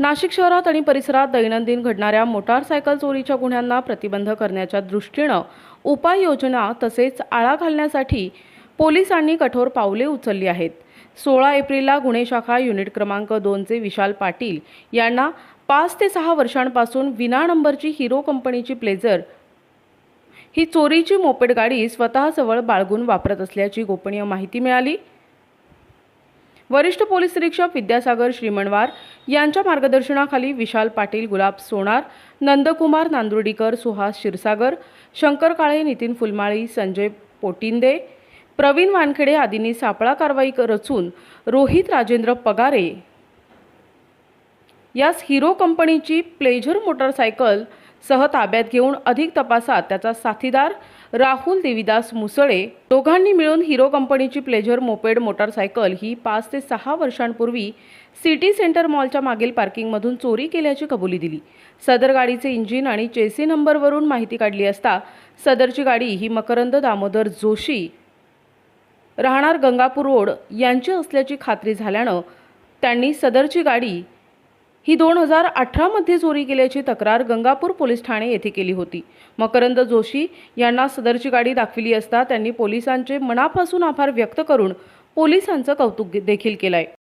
नाशिक शहरात आणि परिसरात दैनंदिन घडणाऱ्या मोटारसायकल चोरीच्या गुन्ह्यांना प्रतिबंध करण्याच्या दृष्टीनं उपाययोजना तसेच आळा घालण्यासाठी पोलिसांनी कठोर पावले उचलली आहेत. सोळा एप्रिलला गुन्हे शाखा युनिट क्रमांक दोनचे विशाल पाटील यांना पाच ते सहा वर्षांपासून विना नंबरची हिरो कंपनीची प्लेझर ही चोरीची मोपेड गाडी स्वतःजवळ बाळगून वापरत असल्याची गोपनीय माहिती मिळाली. वरिष्ठ पोलीस निरीक्षक विद्यासागर श्रीमणवार यांच्या मार्गदर्शनाखाली विशाल पाटील गुलाब सोनार नंदकुमार नांदुर्डीकर सुहास क्षीरसागर शंकर काळे नितीन फुलमाळी संजय पोटिंदे प्रवीण वानखेडे आदींनी सापळा कारवाई रचून रोहित राजेंद्र पगारे. यास हिरो कंपनीची प्लेझर मोटरसायकल सह ताब्यात घेऊन अधिक तपासात त्याचा साथीदार राहुल देविदास मुसळे दोघांनी मिळून हिरो कंपनीची प्लेझर मोपेड मोटारसायकल ही पाच ते सहा वर्षांपूर्वी सिटी सेंटर मॉलच्या मागील पार्किंगमधून चोरी केल्याची कबुली दिली. सदर गाडीचे इंजिन आणि चेसी नंबरवरून माहिती काढली असता सदरची गाडी ही मकरंद दामोदर जोशी राहणार गंगापूर रोड यांची असल्याची खात्री झाल्यानं त्यांनी सदरची गाडी ही दोन हजार अठरामध्ये चोरी केल्याची तक्रार गंगापूर पोलीस ठाणे येथे केली होती. मकरंद जोशी यांना सदरची गाडी दाखविली असता त्यांनी पोलिसांचे मनापासून आभार व्यक्त करून पोलिसांचं कौतुक देखील केलंय.